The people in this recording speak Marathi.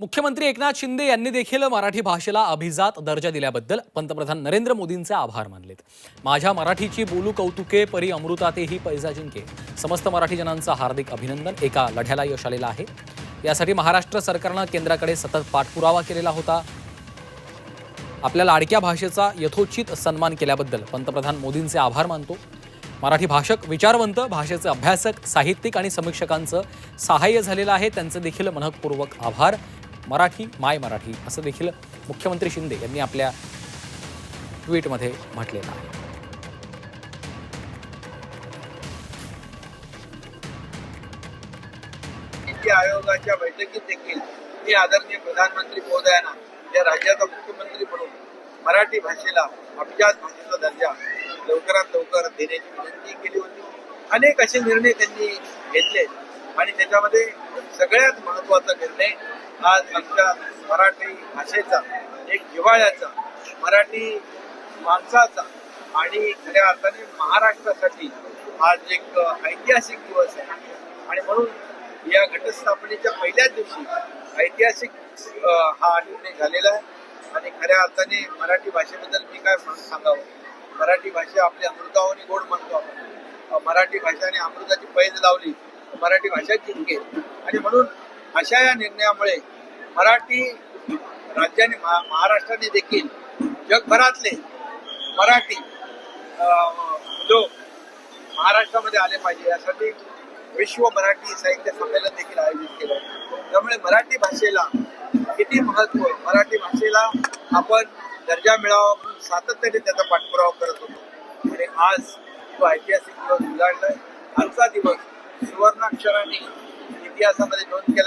मुख्यमंत्री एकनाथ शिंदे यांनी देखील मराठी भाषेला अभिजात दर्जा दिल्याबद्दल पंतप्रधान नरेंद्र मोदींचे आभार मानलेत. माझ्या मराठीची बोलू कौतुके परी अमृतातेही पैजा जिंके. समस्त मराठी जनांचं हार्दिक अभिनंदन. एका लढ्याला यश आलेलं आहे. यासाठी महाराष्ट्र सरकारनं केंद्राकडे सतत पाठपुरावा केलेला होता. आपल्या लाडक्या भाषेचा यथोचित सन्मान केल्याबद्दल पंतप्रधान मोदींचे आभार मानतो. मराठी भाषक विचारवंत भाषेचे अभ्यासक साहित्यिक आणि समीक्षकांचं सहाय्य झालेलं आहे. त्यांचे देखील मनपूर्वक आभार. मराठी माय मराठी असं देखील मुख्यमंत्री शिंदे यांनी आपल्या ट्विटमध्ये म्हटलेलं आहे. आयोगाच्या बैठकीत देखील मी आदरणीय प्रधानमंत्री महोदयांना या राज्याचा मुख्यमंत्री म्हणून मराठी भाषेला अभिजात भाषेचा दर्जा लवकरात लवकर देण्याची विनंती केली होती. अनेक असे निर्णय त्यांनी घेतले आणि त्याच्यामध्ये सगळ्यात महत्त्वाचा निर्णय आज आमच्या मराठी भाषेचा एक हिवाळ्याचा मराठी माणसाचा आणि खऱ्या अर्थाने महाराष्ट्रासाठी आज एक ऐतिहासिक दिवस आहे. आणि म्हणून या घटस्थापनेच्या पहिल्याच दिवशी ऐतिहासिक हा निर्णय झालेला आहे. आणि खऱ्या अर्थाने मराठी भाषेबद्दल मी काय म्हणून सांगावं? मराठी भाषा आपली अमृतावानी गोड म्हणतो आपण. मराठी भाषाने अमृताची पैज लावली. मराठी भाषा जिंकेल. आणि म्हणून अशा या निर्णयामुळे मराठी राज्याने महाराष्ट्राने देखील जगभरातले मराठी लोक महाराष्ट्रामध्ये आले पाहिजे यासाठी विश्व मराठी साहित्य संमेलन देखील आयोजित केलं आहे. त्यामुळे मराठी भाषेला किती महत्त्व मराठी भाषेला आपण दर्जा मिळावा म्हणून सातत्याने त्याचा पाठपुरावा करत होतो. आणि आज तो ऐतिहासिक दिवस उजाडलाय आजचा दिवस सुवर्णाक्षराने इतिहासामध्ये नोंद केला.